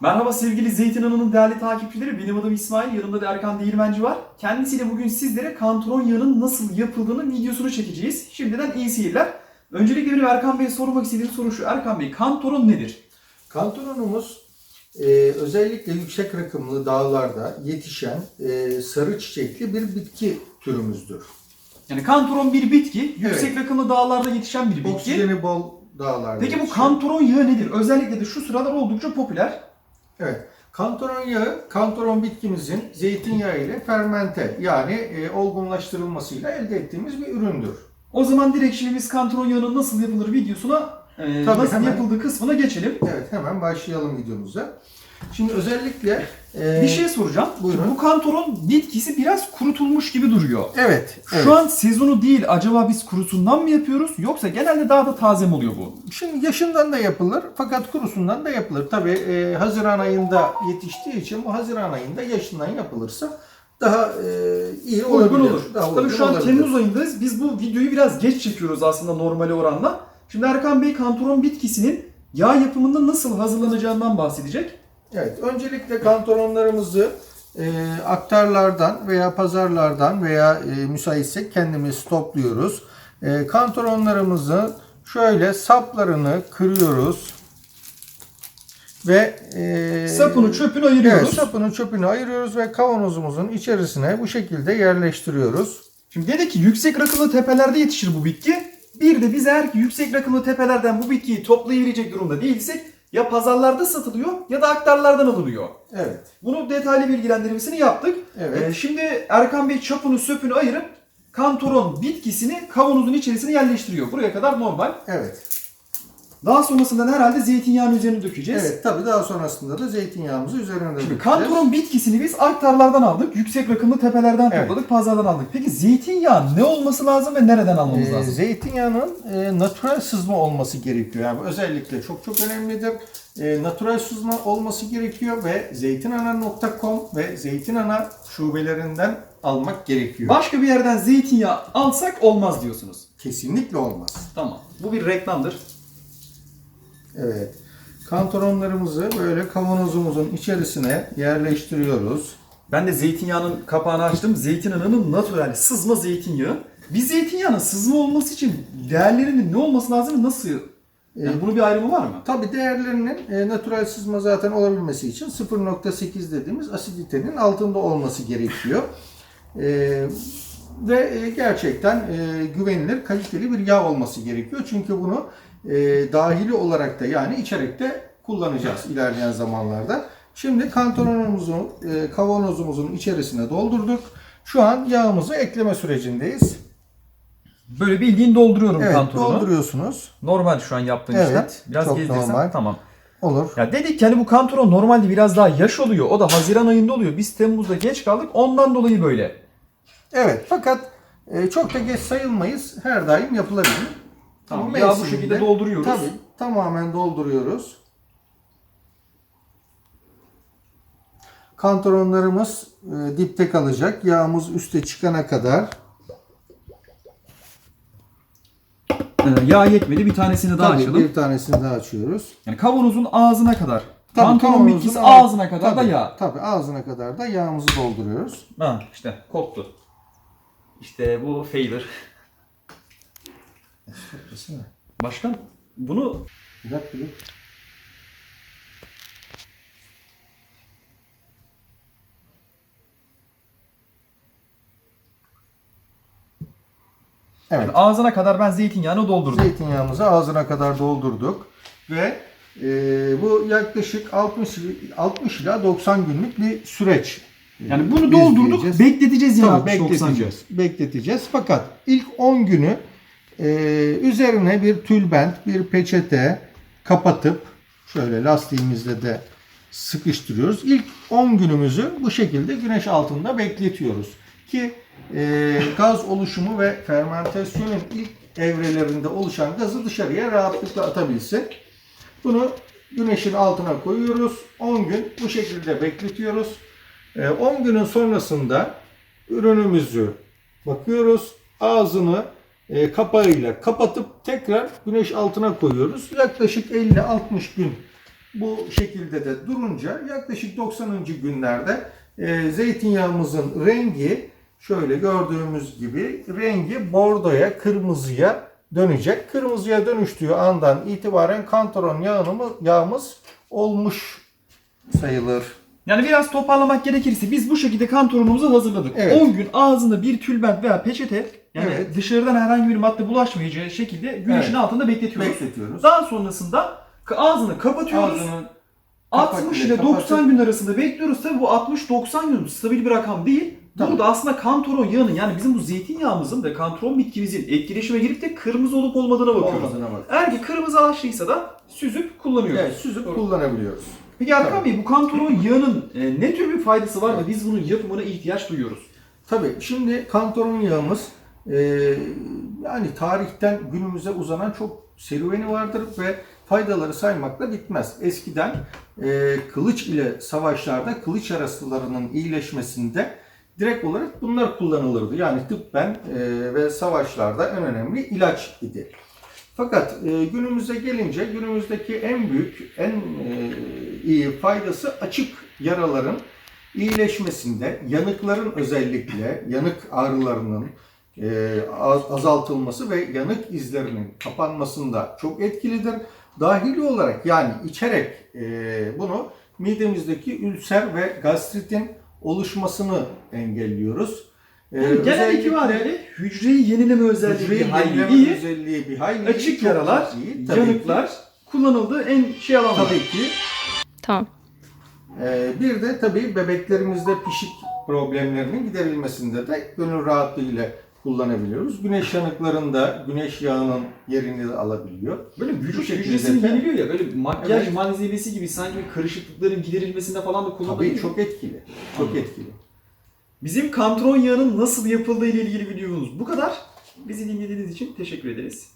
Merhaba sevgili Zeytin Hanı'nın değerli takipçileri. Benim adım İsmail. Yanımda da Erkan Değirmenci var. Kendisiyle bugün sizlere kantron yağının nasıl yapıldığını videosunu çekeceğiz. Şimdiden iyi seyirler. Öncelikle benim Erkan Bey'e sormak istediğim soru şu. Erkan Bey kantron nedir? Kantaronumuz e, özellikle yüksek rakımlı dağlarda yetişen e, sarı çiçekli bir bitki türümüzdür. Yani kantron bir bitki. Yüksek Evet. rakımlı dağlarda yetişen bir bitki. Oksijeni bol dağlarda Peki bu yetişen. kantron yağı nedir? Özellikle de şu sıralar oldukça popüler. Evet. Kantaron yağı, kantaron bitkimizin zeytinyağı ile fermente yani e, olgunlaştırılmasıyla elde ettiğimiz bir üründür. O zaman direkt şimdi biz kantron yağının nasıl yapılır videosuna, e, Tabii, nasıl hemen. yapıldığı kısmına geçelim. Evet hemen başlayalım videomuza. Şimdi özellikle e, Bir şey soracağım. buyurun. Bu kantoron bitkisi biraz kurutulmuş gibi duruyor. Evet. evet. Şu an sezonu değil. Acaba biz kurusundan mı yapıyoruz? Yoksa genelde daha da taze mi oluyor bu? Şimdi yaşından da yapılır fakat kurusundan da yapılır. Tabi Haziran ayında yetiştiği için bu Haziran ayında yaşından yapılırsa daha e, iyi olabilir. Uygun olur. Daha Tabii şu an olabilir. Temmuz ayındayız. Biz bu videoyu biraz geç çekiyoruz aslında normale oranla. Şimdi Erkan Bey kantoron bitkisinin yağ yapımında nasıl hazırlanacağından bahsedecek. Evet, öncelikle kantoronlarımızı e, aktarlardan veya pazarlardan veya e, müsaitsek kendimiz topluyoruz. E, kantoronlarımızı şöyle saplarını kırıyoruz ve e, Sapını çöpünü ayırıyoruz. Evet, sapını çöpünü ayırıyoruz ve kavanozumuzun içerisine bu şekilde yerleştiriyoruz. Şimdi dedi ki yüksek rakımlı tepelerde yetişir bu bitki. Bir de biz eğer ki yüksek rakımlı tepelerden bu bitkiyi toplayabilecek durumda değilsek ya pazarlarda satılıyor ya da aktarlardan alınıyor. Evet. Bunu detaylı bilgilendirmesini yaptık. Evet. Ee, şimdi Erkan Bey çapını söpünü ayırıp kantoron bitkisini kavanozun içerisine yerleştiriyor. Buraya kadar normal. Evet. Daha sonrasında da herhalde zeytinyağının üzerine dökeceğiz. Evet. Tabii daha sonrasında da zeytinyağımızı üzerine Şimdi dökeceğiz. kantoron bitkisini biz aktarlardan aldık. Yüksek rakımlı tepelerden Evet. topladık, pazardan aldık. Peki zeytinyağı ne olması lazım ve nereden almamız Ee, lazım? zeytinyağının e, natural sızma olması gerekiyor. Yani özellikle çok çok önemlidir. E, natural sızma olması gerekiyor ve zeytinana.com ve zeytinana şubelerinden almak gerekiyor. Başka bir yerden zeytinyağı alsak olmaz diyorsunuz. Kesinlikle olmaz. Tamam. Bu bir reklamdır. Evet. Kantaronlarımızı böyle kavanozumuzun içerisine yerleştiriyoruz. Ben de zeytinyağının kapağını açtım. Zeytin ananın natural sızma zeytinyağı. Bir zeytinyağının sızma olması için değerlerinin ne olması lazım? Nasıl? Yani bunun bir ayrımı var mı? Tabi değerlerinin e, natural sızma zaten olabilmesi için 0.8 dediğimiz asiditenin altında olması gerekiyor. E, ve e, gerçekten e, güvenilir, kaliteli bir yağ olması gerekiyor. Çünkü bunu e, dahili olarak da yani içerek de kullanacağız ilerleyen zamanlarda. Şimdi kantaronumuzu e, kavanozumuzun içerisine doldurduk. Şu an yağımızı ekleme sürecindeyiz. Böyle bildiğin dolduruyorum Evet, kantorunu. dolduruyorsunuz. Normal şu an yaptığın Evet, işlem. Biraz çok gezdirsem normal. tamam. Olur. Ya dedik ki hani bu kantoron normalde biraz daha yaş oluyor. O da Haziran ayında oluyor. Biz Temmuz'da geç kaldık. Ondan dolayı böyle. Evet fakat e, çok da geç sayılmayız. Her daim yapılabilir. Tamam. Yağı bu mevsiminde- şekilde dolduruyoruz. Tabii tamamen dolduruyoruz. Kantaronlarımız e, dipte kalacak. Yağımız üste çıkana kadar. Ee, yağ yetmedi. Bir tanesini daha Tabii açalım. bir tanesini daha açıyoruz. Yani kavanozun ağzına kadar. Tabii, kantoron kavanozun bitkisi ağ- ağzına kadar tabii, da yağ. Tabii ağzına kadar da yağımızı dolduruyoruz. Ha işte koptu. İşte bu failure. Başkan bunu dakika bir. Evet. ağzına kadar ben zeytinyağını doldurdum. Zeytinyağımızı ağzına kadar doldurduk ve e, bu yaklaşık 60 il- 60 ila 90 günlük bir süreç. Yani bunu doldurduk, bekleteceğiz yani 60-90 gün. bekleteceğiz. Bekleteceğiz. Fakat ilk 10 günü e, üzerine bir tülbent, bir peçete kapatıp şöyle lastiğimizle de sıkıştırıyoruz. İlk 10 günümüzü bu şekilde güneş altında bekletiyoruz ki e, gaz oluşumu ve fermentasyonun ilk evrelerinde oluşan gazı dışarıya rahatlıkla atabilsin. Bunu güneşin altına koyuyoruz. 10 gün bu şekilde bekletiyoruz. E, 10 günün sonrasında ürünümüzü bakıyoruz. Ağzını e, kapağıyla kapatıp tekrar güneş altına koyuyoruz. Yaklaşık 50-60 gün Bu şekilde de durunca yaklaşık 90. günlerde e, zeytinyağımızın rengi şöyle gördüğümüz gibi rengi bordoya, kırmızıya dönecek. Kırmızıya dönüştüğü andan itibaren kantaron yağımız, yağımız olmuş sayılır. Yani biraz toparlamak gerekirse biz bu şekilde kantorumuzu hazırladık. Evet. 10 gün ağzında bir tülbent veya peçete yani Evet. dışarıdan herhangi bir madde bulaşmayacağı şekilde güneşin Evet. altında bekletiyoruz. Bekletiyoruz. Daha sonrasında ağzını kapatıyoruz. Ağzını 60 ile kapatıp- 90 gün arasında bekliyoruz. Tabi bu 60-90 gün stabil bir rakam değil. Tabii. Burada aslında kantaron yağının yani bizim bu zeytinyağımızın ve kantaron bitkimizin etkileşime girip de kırmızı olup olmadığına bakıyoruz. olmadığına bak. Eğer ki kırmızılaştıysa da süzüp kullanıyoruz. Evet, süzüp kullanabiliyoruz. Peki Tabii. Bey bu kantaron yağının e, ne tür bir faydası var da biz bunun yapımına ihtiyaç duyuyoruz? Tabii şimdi kantaron yağımız e, yani tarihten günümüze uzanan çok serüveni vardır ve faydaları saymakla bitmez. Eskiden e, kılıç ile savaşlarda kılıç arasılarının iyileşmesinde direkt olarak bunlar kullanılırdı. Yani tıbben e, ve savaşlarda en önemli ilaç idi. Fakat e, günümüze gelince günümüzdeki en büyük, en e, iyi faydası açık yaraların iyileşmesinde, yanıkların özellikle yanık ağrılarının e, az- azaltılması ve yanık izlerinin kapanmasında çok etkilidir. Dahili olarak yani içerek e, bunu midemizdeki ülser ve gastritin oluşmasını engelliyoruz. E, Yani genel özellikle- itibariyle hücreyi yenileme özelliği Hücreyi bir hayli iyi. özelliği bir hayli Açık iyi, yaralar, iyi. Yanıklar ki. kullanıldığı en şey alanlar. Tabii ki. Tamam. Ee, bir de tabii bebeklerimizde pişik problemlerinin giderilmesinde de gönül rahatlığıyla kullanabiliyoruz. Güneş yanıklarında güneş yağının yerini de alabiliyor. Böyle vücut hücresini yeniliyor ya böyle makyaj Evet. malzemesi gibi sanki karışıklıkların giderilmesinde falan da kullanılıyor. Tabii çok etkili. Çok Anladım. etkili. Bizim kantron yağının nasıl yapıldığı ile ilgili videomuz bu kadar. Bizi dinlediğiniz için teşekkür ederiz.